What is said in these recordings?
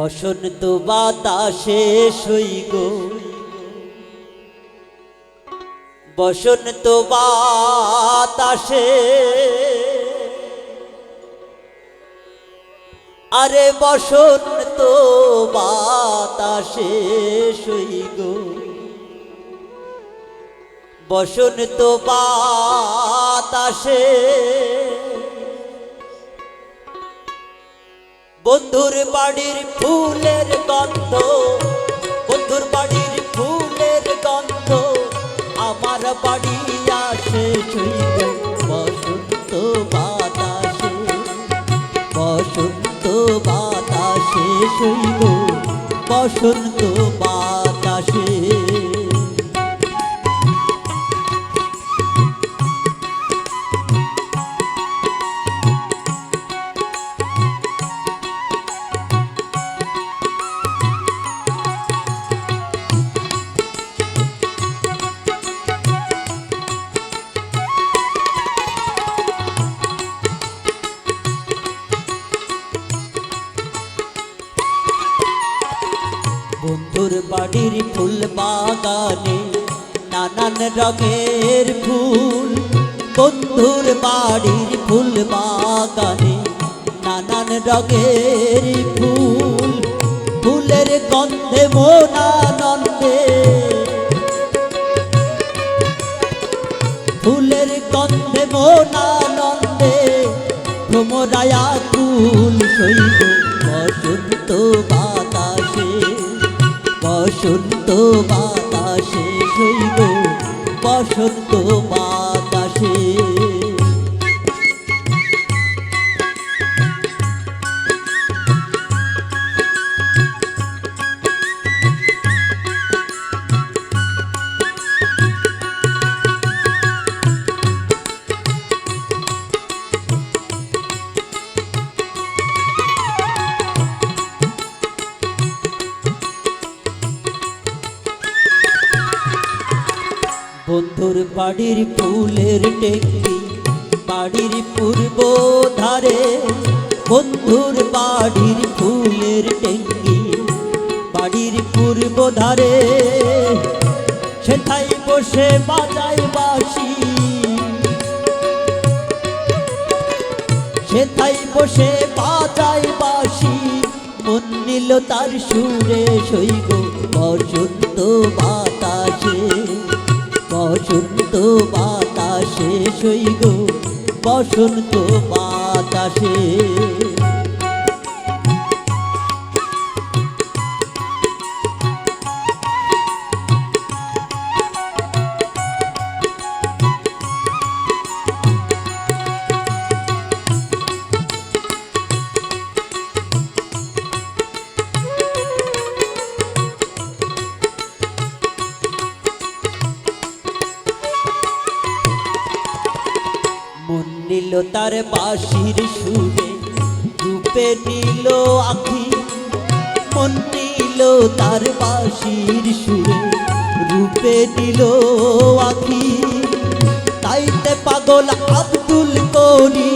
বসন্ত বাতাসে সইগ বসন্ত বাতাসে। আরে বসন্ত বাতাসে সইগ বসন্ত বাতাসে। বন্ধুর বাড়ির ফুলের গন্ধ, বন্ধুর বাড়ির ফুলের গন্ধ, আমার বাড়ি আসে বসন্ত বাতাসে বসন্ত বাতাসে বসন্ত বাতাসে বন্ধুর বাড়ির ফুল বাগানে, নানান রঙের ফুল। বন্ধুর বাড়ির ফুল বাগানে, নানান রঙের ফুল। ফুলের গন্ধে মনানন্দে। ফুলের গন্ধে মনানন্দে, ভ্রমরায়া কুল সইব বসন্ত বাতাসে বসন্ত বাতাসে শৈব বসন্ত বাতাসে বন্ধুর বাড়ির ফুলের টেকটি বাড়ির পূর্ব ধারে বন্ধুর বাড়ির ফুলের টেঙ্গি বাড়ির পূর্ব ধারে সেথায় বসে বাজায় বাসি সেথায় বসে বাজায় বাসি মন নিল তার সুরে সইব বসন্ত বাতাসে বসন্ত বাতাসে নিল তার বাঁশির সুরে, রূপে নিল আখি, মন নিল তার বাঁশির সুরে, রূপে নিল আখি। তাইতে পাগল আব্দুল করি।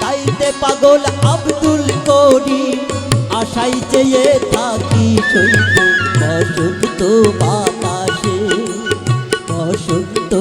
তাইতে পাগল আব্দুল করি। আশাই চেয়ে থাকি সইব বসন্ত বসন্ত